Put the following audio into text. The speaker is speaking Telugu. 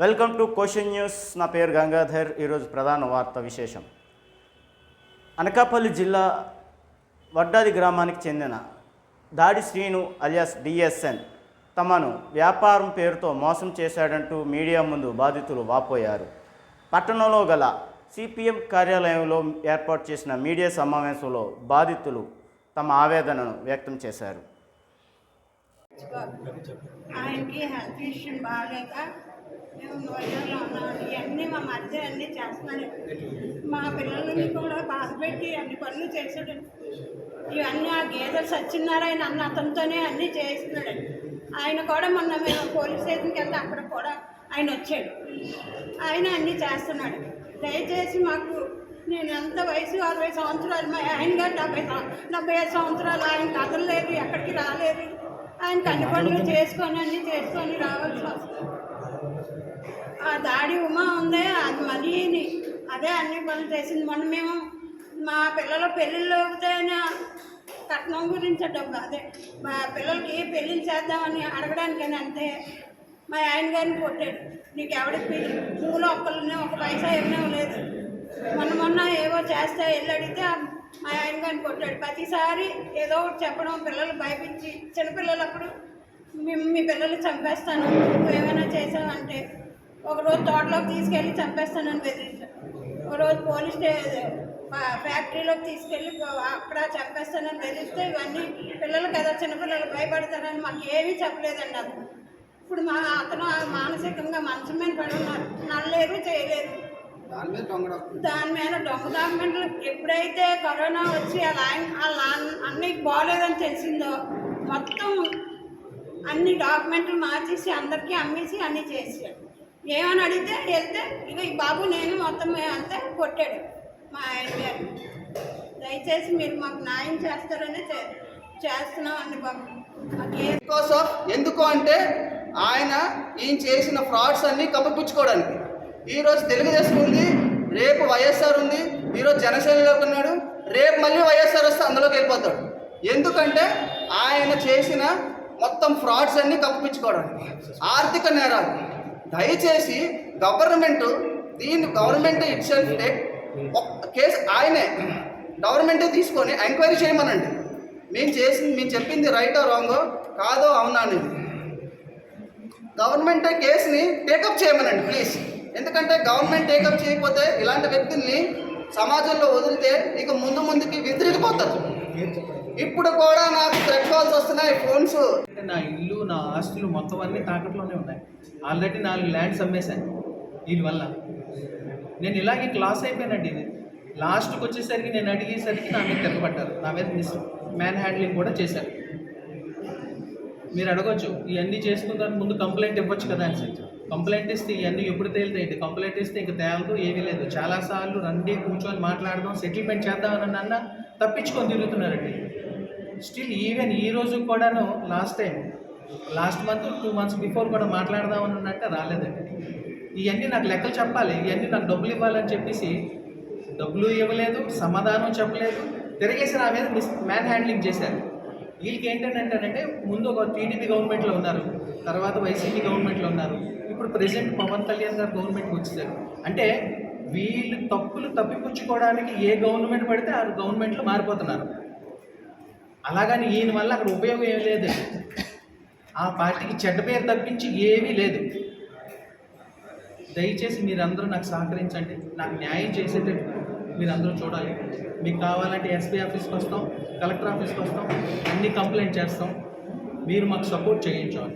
Welcome to question news. నా పేరు గంగాధర్. ఈరోజు ప్రధాన వార్త విశేషం. అనకాపల్లి జిల్లా వడ్డాది గ్రామానికి చెందిన దాడి శ్రీను అలియాస్ డిఎస్ఎన్ తమను వ్యాపారం పేరుతో మోసం చేశాడంటూ మీడియా ముందు బాధితులు వాపోయారు. పట్టణంలో గల సిపిఎం కార్యాలయంలో ఏర్పాటు చేసిన మీడియా సమావేశంలో బాధితులు తమ ఆవేదనను వ్యక్తం చేశారు. ఆయనకి హెల్త్ ఇష్యూ బాగాలేక మేము మా మధ్య అన్నీ చేస్తున్నాడు మా పిల్లలని కూడా బాధ పెట్టి అన్ని పనులు చేసాడు ఇవన్నీ ఆ గేదెలు సత్యనారాయణ అన్న అతనితోనే అన్నీ చేస్తున్నాడు ఆయన కూడా మొన్న మేము పోలీస్ స్టేషన్కి వెళ్తే అక్కడ కూడా ఆయన వచ్చాడు. ఆయన అన్నీ చేస్తున్నాడు. దయచేసి మాకు నేను ఎంత వయసు? అరవై సంవత్సరాలు. మా ఆయన గారు డెబ్బై డెబ్బై ఐదు సంవత్సరాలు. ఆయన కదలలేదు ఎక్కడికి రాలేదు. ఆయన కన్ని పనులు చేసుకొని అన్నీ చేసుకొని రావాల్సి వస్తుంది. ఆ దాడి ఉమా ఉందే అది మళ్ళీ అదే అన్ని పనులు చేసింది. మొన్న మేము మా పిల్లల పెళ్ళిళ్ళు అవుతాయని కట్నం గురించి డబ్బు అదే. మా పిల్లలకి పెళ్ళిళ్ళు చేద్దామని అడగడానికని అంతే. మా ఆయన గారిని కొట్టాడు. నీకు ఎవడికి పూలు ఒక్కళ్ళనే ఒక పైసా ఏమీ లేదు మొన్న మొన్న ఏవో చేస్తే వెళ్ళి అడిగితే మా ఆయన గారిని కొట్టాడు. ప్రతిసారి ఏదో ఒకటి చెప్పడం పిల్లలు భయపించి చిన్నపిల్లలు అప్పుడు మీ పిల్లలు చంపేస్తాను. ఏమైనా చేసావంటే ఒకరోజు తోటలోకి తీసుకెళ్ళి చంపేస్తానని బెదిరించాను ఒకరోజు పోలీస్ ఫ్యాక్టరీలోకి తీసుకెళ్ళి అక్కడ చంపేస్తానని బెదిరిస్తే ఇవన్నీ పిల్లలు కదా చిన్నపిల్లలు భయపడతారని మాకు ఏమీ చెప్పలేదండి అతను. ఇప్పుడు మా అతను మానసికంగా మంచం మీద పడి ఉన్నారు. నల్లేరు చేయలేరు దాని మీద దొంగ డాక్యుమెంట్లు ఎప్పుడైతే కరోనా వచ్చి అలా అలా అన్నీ బాగోలేదని తెలిసిందో మొత్తం అన్ని డాక్యుమెంట్లు మార్చేసి అందరికీ అమ్మేసి అన్నీ చేసాడు ఏమని అడిగితే వెళ్తే ఇక ఈ బాబు నేను మొత్తం అంతా కొట్టాడు మా ఆయన గారు. దయచేసి మీరు మాకు న్యాయం చేస్తారని చే- చేస్తున్నామండి బాబు. బికాస్ ఆఫ్ ఎందుకు అంటే ఆయన ఈయన చేసిన ఫ్రాడ్స్ అన్ని కప్పపుచ్చుకోవడానికి. ఈరోజు తెలుగుదేశం ఉంది రేపు వైఎస్ఆర్ ఉంది ఈరోజు జనసేనలోకి ఉన్నాడు రేపు మళ్ళీ వైఎస్ఆర్ వస్తే అందులోకి వెళ్ళిపోతాడు. ఎందుకంటే ఆయన చేసిన మొత్తం ఫ్రాడ్స్ అన్ని కప్పిపుచ్చుకోవడానికి. ఆర్థిక నేరాలు. దయచేసి గవర్నమెంట్ దీన్ని గవర్నమెంట్ ఇట్ కేసు ఆయనే గవర్నమెంటే తీసుకొని ఎంక్వైరీ చేయమనండి. మేము చేసింది మేము చెప్పింది రైటో రాంగో కాదో అవునా అని. గవర్నమెంటే కేసుని టేకప్ చేయమనండి ప్లీజ్ ఎందుకంటే గవర్నమెంట్ టేకప్ చేయకపోతే ఇలాంటి వ్యక్తుల్ని సమాజంలో వదిలితే ఇక ముందు ముందుకి విసిరిగిపోతారు ఇప్పుడు కూడా నాకు థ్రెడ్ కాల్స్ వస్తున్నాయి ఫోన్స్ నా ఇల్లు నా ఆస్తులు మొత్తం అన్నీ తాకట్లోనే ఉన్నాయి. ఆల్రెడీ నాలుగు ల్యాండ్స్ అమ్మేశాను. దీనివల్ల నేను ఇలాగే క్లాస్ అయిపోయానండి ఇది లాస్ట్కి వచ్చేసరికి నేను అడిగేసరికి నా మీద తిరగబడ్డారు. నా మీద మిస్ మ్యాన్ హ్యాండ్లింగ్ కూడా చేశారు. మీరు అడగొచ్చు ఇవన్నీ చేసుకున్న దాని ముందు కంప్లైంట్ ఇవ్వచ్చు కదా అని కంప్లైంట్ ఇస్తే ఇవన్నీ ఎప్పుడు తేలుతాయండి? కంప్లైంట్ ఇస్తే ఇంకా తేలదు ఏమీ లేదు. చాలాసార్లు రండి కూర్చొని మాట్లాడదాం సెటిల్మెంట్ చేద్దామని అన్న తప్పించుకొని తిరుగుతున్నారండి. స్టిల్ ఈవెన్ ఈ రోజు కూడాను last time last month two months before కూడా మాట్లాడదామని ఉన్నట్టే రాలేదండి. ఇవన్నీ నాకు లెక్కలు చెప్పాలి. ఇవన్నీ నాకు డబ్బులు ఇవ్వాలని చెప్పేసి డబ్బులు ఇవ్వలేదు సమాధానం చెప్పలేదు. తిరిగేసి నా మీద మిస్ మ్యాన్ హ్యాండ్లింగ్ చేశారు. వీళ్ళకి ఏంటంటే ముందు ఒక టీడీపీ గవర్నమెంట్లో ఉన్నారు. తర్వాత వైసీపీ గవర్నమెంట్లో ఉన్నారు. ఇప్పుడు ప్రెసెంట్ పవన్ కళ్యాణ్ గారు గవర్నమెంట్కి వచ్చేసారు. అంటే వీళ్ళు తప్పులు తప్పిపుచ్చుకోవడానికి ఏ గవర్నమెంట్ పడితే ఆ గవర్నమెంట్లో మారిపోతున్నారు. అలాగని ఈయన వల్ల అక్కడ ఉపయోగం ఏమీ లేదు. ఆ పార్టీకి చెడ్డ పేరు తప్పించి ఏమీ లేదు. దయచేసి మీరందరూ నాకు సహకరించండి. నాకు న్యాయం చేసేటట్టు మీరందరూ చూడాలి. మీకు కావాలంటే ఎస్పీ ఆఫీస్కి వస్తాం కలెక్టర్ ఆఫీస్కి వస్తాం అన్ని కంప్లైంట్ చేస్తాం. మీరు మాకు సపోర్ట్ చేయించాలి.